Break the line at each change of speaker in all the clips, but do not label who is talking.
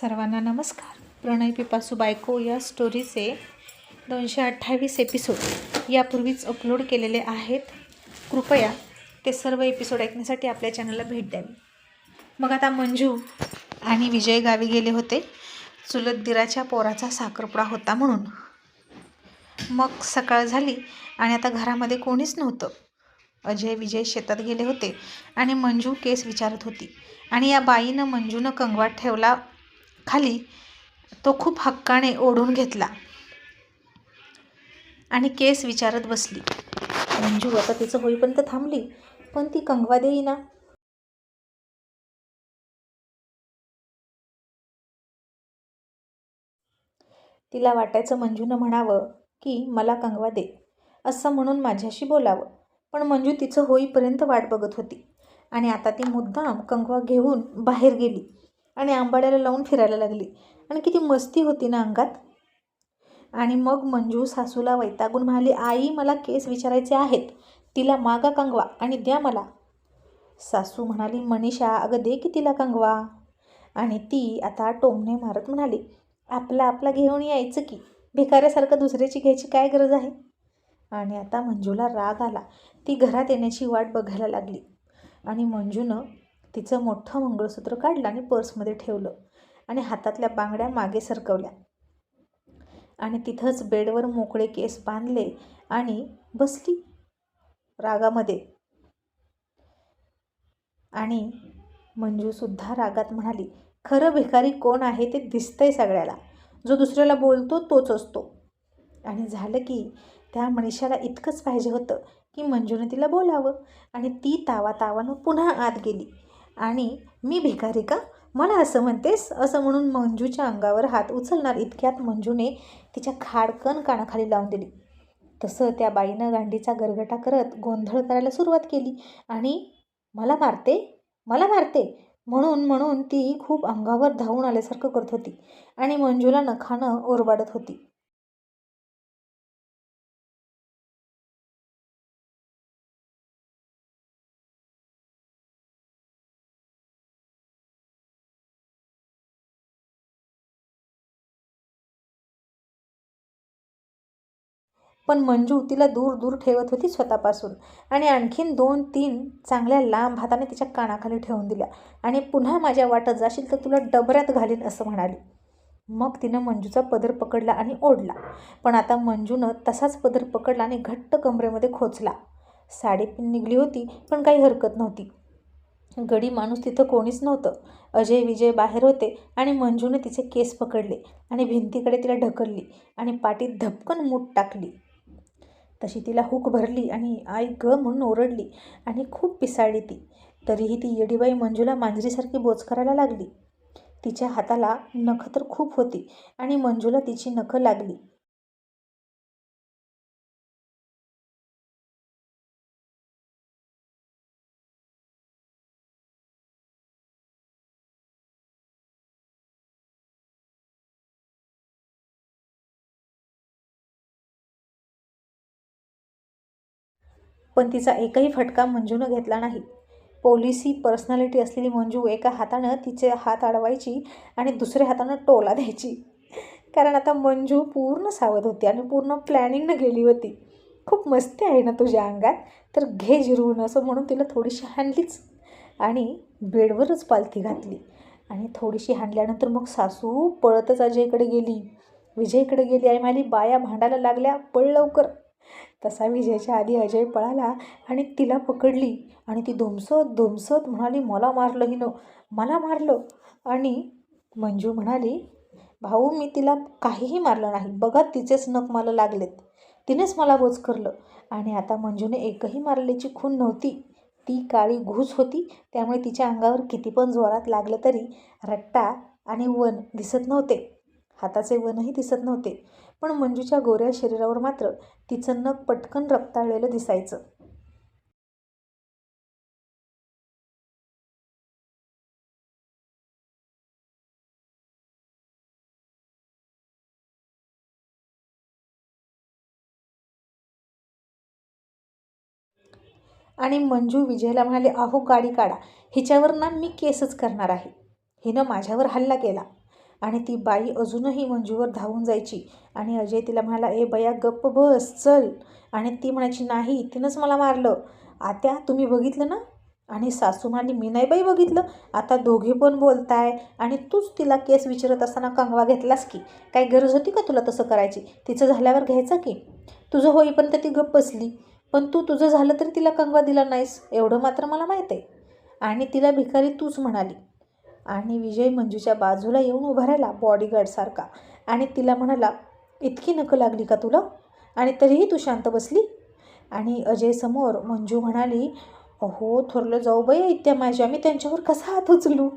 सर्वांना नमस्कार. प्रणय पिपासू बायको या स्टोरीचे दोनशे अठ्ठावीस एपिसोड यापूर्वीच अपलोड केलेले आहेत. कृपया ते सर्व एपिसोड ऐकण्यासाठी आपल्या चॅनलला भेट द्यावी मग आता मंजू आणि विजय गावी गेले होते. चुलत दिराच्या पोराचा साखरपुडा होता म्हणून. मग सकाळ झाली आणि आता घरामध्ये कोणीच नव्हतं. अजय विजय शेतात गेले होते आणि मंजू केस विचारत होती. आणि या बाईनं मंजूनं कंगवाट ठेवला खाली तो खूप हक्काने ओढून घेतला आणि केस विचारत बसली. मंजू आता तिचं होईपर्यंत थांबली पण ती कंगवा देईना. तिला वाटायचं मंजूनं म्हणावं की मला कंगवा दे असं म्हणून माझ्याशी बोलावं. पण मंजू तिचं होईपर्यंत वाट बघत होती आणि आता ती मुद्दाम कंगवा घेऊन बाहेर गेली. आणि आंबाड्याला लावून फिरायला लागली. आणि किती मस्ती होती ना अंगात. आणि मग मंजू सासूला वैतागून म्हणाली आई मला केस विचारायचे आहेत. तिला मागा कंगवा आणि द्या मला. सासू म्हणाली मनीषा अगं दे की तिला कंगवा. आणि ती आता टोमणे मारत म्हणाली आपला आपला घेऊन यायचं की. भिकाऱ्यासारखं दुसऱ्याची घ्यायची काय गरज आहे? आणि आता मंजूला राग आला. ती घरात येण्याची वाट बघायला लागली. आणि मंजूनं तिचं मोठं मंगळसूत्र काढलं आणि पर्समध्ये ठेवलं आणि हातातल्या बांगड्या मागे सरकवल्या. आणि तिथंच बेडवर मोकळे केस बांधले आणि बसली रागामध्ये. आणि मंजूसुद्धा रागात म्हणाली खरं भिकारी कोण आहे ते दिसतंय सगळ्याला. जो दुसऱ्याला बोलतो तोच असतो. आणि झालं की त्या मनीषाला इतकंच पाहिजे होतं की मंजूने तिला बोलावं. आणि ती तावा तावानं पुन्हा आत गेली. आणि मी भिकारी का? मला असं म्हणतेस? असं म्हणून मंजूच्या अंगावर हात उचलणार इतक्यात मंजूने तिच्या खाडकन कानाखाली लावून दिली. तसं त्या बाईनं गांडीचा गरगटा करत गोंधळ करायला सुरुवात केली आणि मला मारते? मला मारते? म्हणून म्हणून ती खूप अंगावर धावून आल्यासारखं करत होती आणि मंजूला नखानं ओरबाडत होती. पण मंजू तिला दूर दूर ठेवत होती स्वतःपासून. आणि आणखीन दोन तीन चांगल्या लांब हाताने तिच्या कानाखाली ठेवून दिल्या. आणि पुन्हा माझ्या वाटत जाशील तर तुला डबऱ्यात घालीन असं म्हणाली. मग तिनं मंजूचा पदर पकडला आणि ओढला. पण आता मंजूनं तसाच पदर पकडला आणि घट्ट कमरेमध्ये खोचला. साडेपिन निघली होती पण काही हरकत नव्हती. गडी माणूस तिथं कोणीच नव्हतं. अजय विजय बाहेर होते आणि मंजूने तिचे केस पकडले आणि भिंतीकडे तिला ढकलली आणि पाठीत धपकन मूठ टाकली. तशी तिला हुक भरली आणि आई ग म्हणून ओरडली आणि खूप पिसाळली ती. तरीही ती येडीबाई मंजूला मांजरीसारखी बोच करायला लागली. तिच्या हाताला नखं तर खूप होती आणि मंजूला तिची नखं लागली. पण तिचा एकही फटका मंजूनं घेतला नाही. पोलिसी पर्सनॅलिटी असलेली मंजू एका हातानं तिचे हात अडवायची आणि दुसऱ्या हातानं टोला द्यायची. कारण आता मंजू पूर्ण सावध होती आणि पूर्ण प्लॅनिंगनं गेली होती. खूप मस्ती आहे ना तुझ्या अंगात? तर घे जिरवून असं म्हणून तिला थोडीशी हाणलीच. आणि बेडवरच पालथी घातली. आणि थोडीशी हाणल्यानंतर मग सासू पळतच अजयकडे गेली. विजयकडे गेली आणि माझी बाया भांडायला लागल्या पळ लवकर. तसा विजयच्या आधी अजय पळाला आणि तिला पकडली. आणि ती धुमसत धुमसत म्हणाली मला मारलं हिनं मला मारलं. आणि मंजू म्हणाली भाऊ मी तिला काहीही मारलं नाही. बघा तिचेच नख मला लागलेत. तिनेच मला बोच करलं आणि आता मंजूने एकही मारल्याची खून नव्हती. ती काळी घूस होती त्यामुळे तिच्या अंगावर किती पण जोरात लागलं तरी रट्टा आणि वन दिसत नव्हते. हाताचे वनही दिसत नव्हते. पण मंजूच्या गोऱ्या शरीरावर मात्र तिचं नख पटकन रक्ताळलेलं दिसायचं. आणि मंजू विजयला म्हणाले अहो गाडी काढा. हिच्यावर ना मी केसच करणार आहे. हिनं माझ्यावर हल्ला केला. आणि ती बाई अजूनही मंजूवर धावून जायची. आणि अजय तिला म्हणाला ए बया गप्प बस चल. आणि ती म्हणायची नाही तिनंच मला मारलं. आत्या तुम्ही बघितलं ना? आणि सासू म्हणाली मी नाही बाई बघितलं. आता दोघे पण बोलताय. आणि तूच तिला केस विचारत असताना कंगवा घेतलास की? काही गरज होती का तुला तसं करायची? तिचं झाल्यावर घ्यायचं की? तुझं होईपर्यंत ती गप्प बसली. पण तू तुझं झालं तरी तिला कंगवा दिला नाहीस. एवढं मात्र मला माहीत आहे. आणि तिला भिकारी तूच म्हणाली. आणि विजय मंजूच्या बाजूला येऊन उभा राहिला बॉडीगार्डसारखा आणि तिला म्हणाला इतकी नकं लागली का तुला? आणि तरीही तू शांत बसली? आणि अजय समोर मंजू म्हणाली अहो थोरलं जाऊ बाई इत्या माझ्या मी त्यांच्यावर कसा हात उचलू?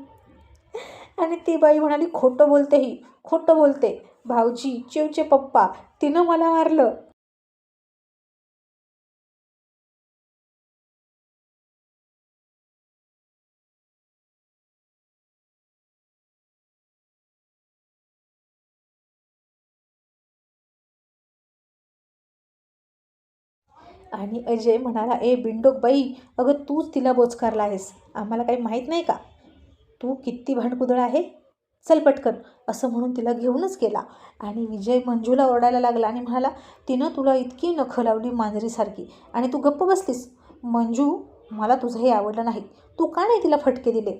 आणि ती बाई म्हणाली खोटं बोलते ही खोटं बोलते. भाऊजी चिवचे पप्पा तिनं मला मारलं. आणि अजय म्हणाला ए बिंडोक बाई अगं तूच तिला बोचकारला आहेस. आम्हाला काही माहीत नाही का? तू किती भांडकुदळ आहे? चल पटकन. असं म्हणून तिला घेऊनच गेला. आणि विजय मंजूला ओरडायला लागला आणि म्हणाला तिनं तुला इतकी नखं लावली मांजरीसारखी आणि तू गप्प बसलीस. मंजू मला तुझं हे आवडलं नाही. तू का नाही तिला फटके दिले?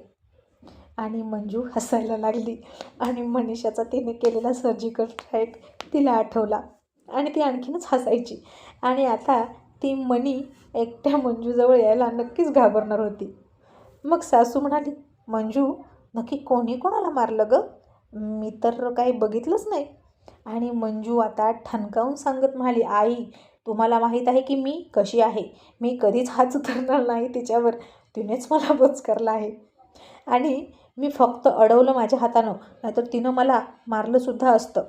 आणि मंजू हसायला लागली आणि मनीषाचा तिने केलेला सर्जिकल स्ट्राईक तिला आठवला आणि ती आणखीनच हसायची. आणि आता ती मणी एकट्या मंजूजवळ यायला नक्कीच घाबरणार होती. मग सासू म्हणाली मंजू नक्की कोणी कोणाला मारलं गं? मी तर काही बघितलंच नाही. आणि मंजू आता ठणकावून सांगत म्हणाली आई तुम्हाला माहीत आहे की मी कशी आहे? मी कधीच हात उतरणार नाही तिच्यावर. तिनेच मला बोचकारला आहे. आणि मी फक्त अडवलं माझ्या हातानं नाहीतर तिनं मला मारलंसुद्धा असतं.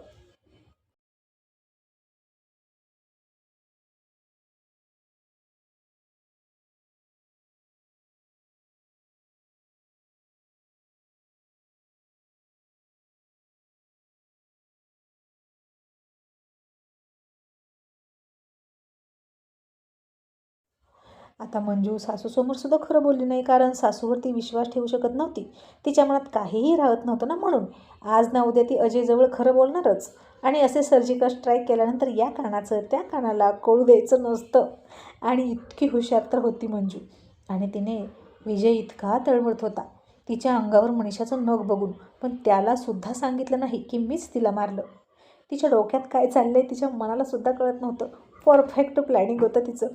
आता मंजू सासूसमोर सुद्धा खरं बोलली नाही कारण सासूवरती विश्वास ठेवू शकत नव्हती. तिच्या मनात काहीही राहत नव्हतं ना म्हणून. आज ना उद्या ती अजयजवळ खरं बोलणारच. आणि असे सर्जिकल स्ट्राईक केल्यानंतर या कानाचं त्या कानाला कळू द्यायचं नसतं. आणि इतकी हुशार तर होती मंजू. आणि तिने विजय इतका तळमळत होता. तिच्या अंगावर मनीषाचं नख बघून पण त्यालासुद्धा सांगितलं नाही की मीच तिला मारलं. तिच्या डोक्यात काय चाललं आहे तिच्या मनालासुद्धा कळत नव्हतं. परफेक्ट प्लॅनिंग होतं तिचं.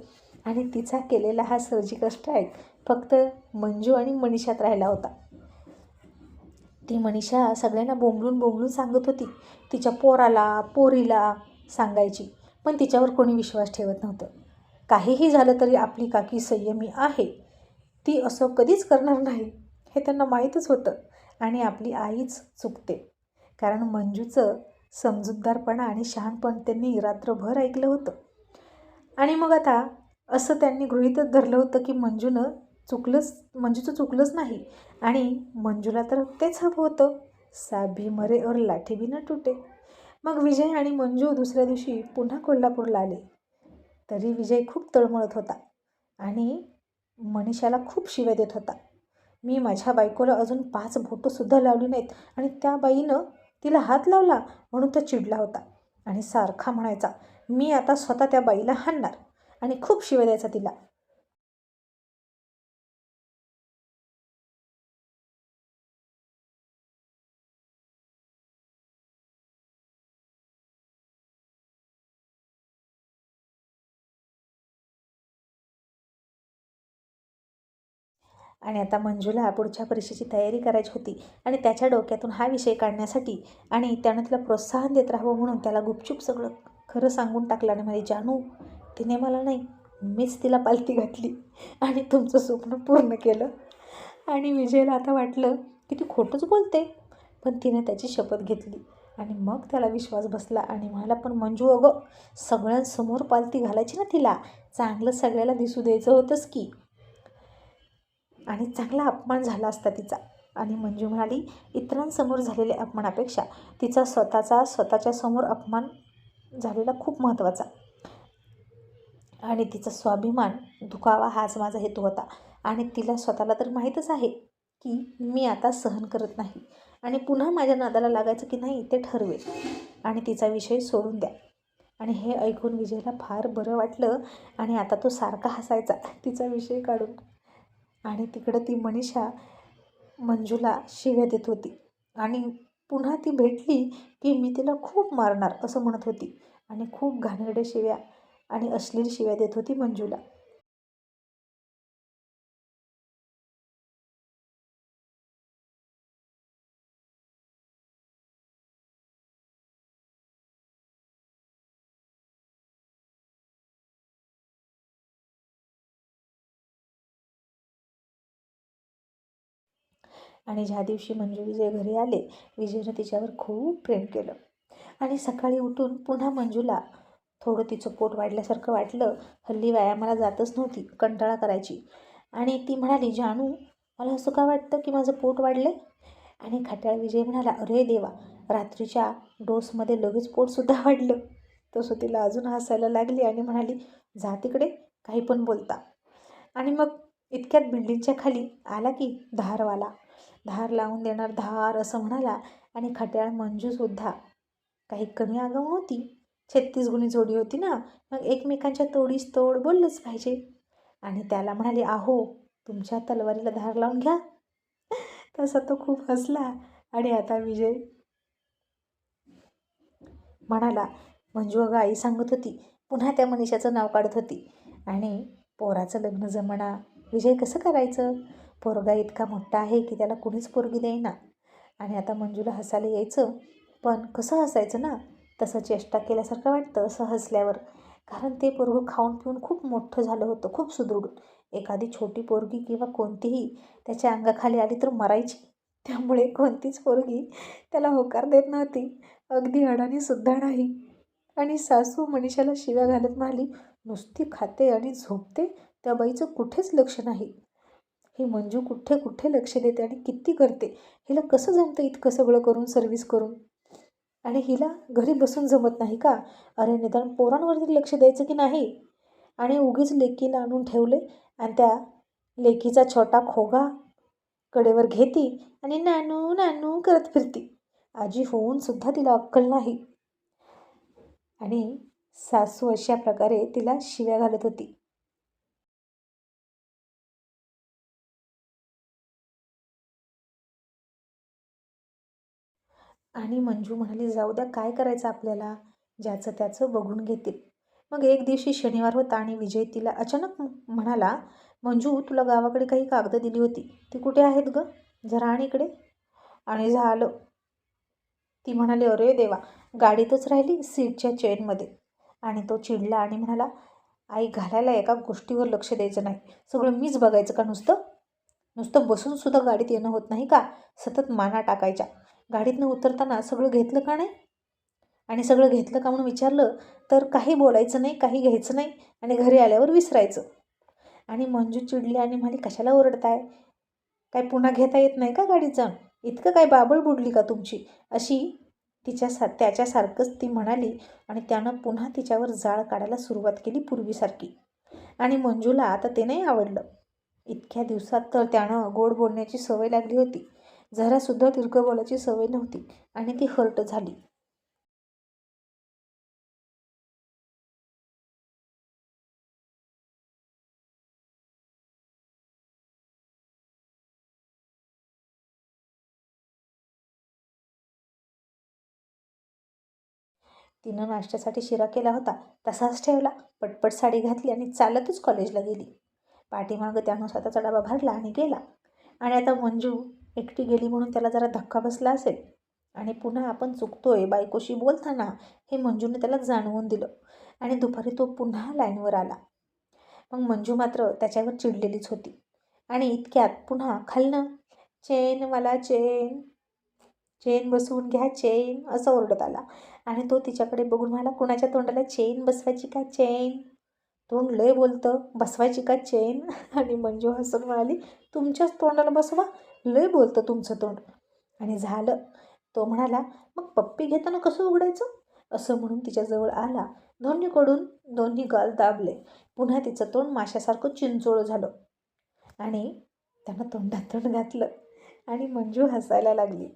आणि तिचा केलेला हा सर्जिकल स्ट्राईक फक्त मंजू आणि मनीषात राहिला होता. ती मनीषा सगळ्यांना बोंबलून बोंबलून सांगत होती. तिच्या पोराला पोरीला सांगायची. पण तिच्यावर कोणी विश्वास ठेवत नव्हतं. काहीही झालं तरी आपली काकी संयमी आहे. ती असं कधीच करणार नाही हे त्यांना माहीतच होतं आणि आपली आईच चुकते. कारण मंजूचं समजूतदारपणा आणि शहाणपण त्यांनी रात्रभर ऐकलं होतं. आणि मग आता असं त्यांनी गृहितच धरलं होतं की मंजूनं चुकलंच मंजूचं चुकलंच नाही आणि मंजूला तर तेच हवं होतं. साभी मरे और लाठी बी न तुटे मग विजय आणि मंजू दुसऱ्या दिवशी पुन्हा कोल्हापूरला आले. तरी विजय खूप तळमळत होता आणि मनीषाला खूप शिव्या देत होता. मी माझ्या बायकोला अजून पाच बोटंसुद्धा लावली नाहीत आणि त्या बाईनं तिला हात लावला म्हणून तो चिडला होता आणि सारखा म्हणायचा मी आता स्वतः त्या बाईला हाणणार. आणि खूप शिवाय द्यायचा तिला. आणि आता मंजूला पुढच्या परीक्षेची तयारी करायची होती आणि त्याच्या डोक्यातून हा विषय काढण्यासाठी आणि त्यानं तिला प्रोत्साहन देत राहावं म्हणून त्याला गुपचूप सगळं खरं सांगून टाकलं आणि म्हणजे जानू तिने मला नाही मीच तिला पालती घातली आणि तुमचं स्वप्न पूर्ण केलं. आणि विजयला आता वाटलं की ती खोटंच बोलते. पण तिने त्याची शपथ घेतली आणि मग त्याला विश्वास बसला आणि मला पण मंजू अगं सगळ्यांसमोर पालती घालायची ना तिला. चांगलं सगळ्याला दिसू द्यायचं होतंच की. आणि चांगला अपमान झाला असता तिचा. आणि मंजू म्हणाली इतरांसमोर झालेल्या अपमानापेक्षा तिचा स्वतःचा स्वतःच्या समोर अपमान झालेला खूप महत्त्वाचा. आणि तिचा स्वाभिमान दुखावा हाच माझा हेतू होता. आणि तिला स्वतःला तर माहीतच आहे की मी आता सहन करत नाही. आणि पुन्हा माझ्या नादाला लागायचं की नाही ते ठरवेल. आणि तिचा विषय सोडून द्या. आणि हे ऐकून विजयला फार बरं वाटलं आणि आता तो सारखा हसायचा तिचा विषय काढून. आणि तिकडं ती मनीषा मंजूला शिव्या देत होती. आणि पुन्हा ती भेटली की मी तिला खूप मारणार असं म्हणत होती. आणि खूप घाणेरड्या शिव्या आणि अश्लील शिव्या देत होती मंजूला. आणि ज्या दिवशी मंजू विजय घरी आले विजयनं तिच्यावर खूप प्रेम केलं. आणि सकाळी उठून पुन्हा मंजूला थोडं तिचं पोट वाढल्यासारखं वाटलं हल्ली व्यायामाला जातच नव्हती कंटाळा करायची. आणि ती म्हणाली जानू मला असं का वाटतं की माझं पोट वाढलं आणि खट्याळ विजय म्हणाला अरे देवा रात्रीच्या डोसमध्ये लगेच पोटसुद्धा वाढलं. तसं तिला अजून हसायला लागली आणि म्हणाली जा तिकडे काही पण बोलता. आणि मग इतक्यात बिल्डिंगच्या खाली आला की धारवाला. धार लावून देणार धार असं म्हणाला आणि खट्याळ मंजूसुद्धा. काही कमी आगाऊ नव्हती. छत्तीस गुणी जोडी होती ना मग एकमेकांच्या तोडीस तोड बोललंच पाहिजे. आणि त्याला म्हणाले आहो तुमच्या तलवारीला धार लावून घ्या. तसा तो खूप हसला. आणि आता विजय म्हणाला मंजू अगं आई सांगत होती पुन्हा त्या मनीषाचं नाव काढत होती. आणि पोराचं लग्न जमणा विजय कसं करायचं? पोरगा इतका मोठा आहे की त्याला कुणीच पोरगी देईना. आणि आता मंजूला हसायला यायचं पण कसं हसायचं ना? तसं चेष्टा केल्यासारखं वाटतं असं हसल्यावर. कारण ते पोरगं खाऊन पिऊन खूप मोठं झालं होतं खूप सुदृढ. एखादी छोटी पोरगी किंवा कोणतीही त्याच्या अंगाखाली आली तर मरायची. त्यामुळे कोणतीच पोरगी त्याला होकार देत नव्हती. अगदी अडाणीसुद्धा नाही. आणि सासू मनीषाला शिव्या घालत म्हणाली नुसती खाते आणि झोपते? त्या बाईचं कुठेच लक्ष नाही. ही मंजू कुठे कुठे लक्ष देते आणि किती करते? हिला कसं जमतं इतकं सगळं करून सर्व्हिस करून? आणि हिला घरी बसून जमत नाही का? अरे निदान पोरांवरती लक्ष द्यायचं की नाही? आणि उगीच लेकीला आणून ठेवले आणि त्या लेकीचा छोटा खोगा कडेवर घेती आणि नानू नानू करत फिरती. आजी होऊन सुद्धा तिला अक्कल नाही. आणि सासू अशा प्रकारे तिला शिव्या घालत होती. आणि मंजू म्हणाली जाऊ द्या काय करायचं आपल्याला? ज्याचं त्याचं बघून घेतील. मग एक दिवशी शनिवार होता आणि विजय तिला अचानक म्हणाला मंजू तुला गावाकडे काही कागदं दिली होती. ती कुठे आहेत गं? जरा आणि इकडे. आणि झालं. ती म्हणाली अरे देवा गाडीतच राहिली सीटच्या चेनमध्ये आणि तो चिडला आणि म्हणाला आई घालायला एका गोष्टीवर लक्ष द्यायचं नाही. सगळं मीच बघायचं का नुसतं? नुसतं बसूनसुद्धा गाडीत येणं होत नाही का? सतत माना टाकायच्या. गाडीतनं उतरताना सगळं घेतलं का नाही? आणि सगळं घेतलं का म्हणून विचारलं तर काही बोलायचं नाही काही घ्यायचं नाही आणि घरी आल्यावर विसरायचं. आणि मंजू चिडली आणि म्हणाली कशाला ओरडताय? काय पुन्हा घेता येत नाही का गाडीत जाऊन इतकं काय बाबळ बुडली का तुमची? अशी तिच्या सा त्याच्यासारखंच ती म्हणाली आणि त्यानं पुन्हा तिच्यावर जाळ काढायला सुरुवात केली पूर्वीसारखी. आणि मंजूला आता ते नाही आवडलं. इतक्या दिवसात तर त्यानं गोड बोलण्याची सवय लागली होती. जरासुद्धा दीर्घ बोलायची सवय नव्हती आणि ती हर्ट झाली. तिनं नाश्त्यासाठी शिरा केला होता तसाच ठेवला पटपट साडी घातली आणि चालतच कॉलेजला गेली. पाठीमागं त्यानं स्वतःचा डबा भरला आणि गेला. आणि आता मंजू एकटी गेली म्हणून त्याला जरा धक्का बसला असेल. आणि पुन्हा आपण चुकतोय बायकोशी बोलताना हे मंजूने त्याला जाणवून दिलं. आणि दुपारी तो पुन्हा लाईनवर आला. मग मंजू मात्र त्याच्यावर चिडलेलीच होती. आणि इतक्यात पुन्हा खालनं चेन मला चेन चेन बसवून घ्या चेन असं ओरडत आला. आणि तो तिच्याकडे बघून मला कुणाच्या तोंडाला चेन बसवायची का चेन? तोंड लय बोलतं बसवायची का चेन? आणि मंजू हसून म्हणाली तुमच्याच तोंडाला बसवा लय बोलतं तुमचं तोंड. आणि झालं. तो म्हणाला मग पप्पी घेताना कसं उघडायचं? असं म्हणून तिच्याजवळ आला. दोन्हीकडून दोन्ही गाल दाबले. पुन्हा तिचं तोंड माशासारखं चिंचोळ झालं. आणि त्यानं तोंडात तोंड घातलं. आणि मंजू हसायला लागली.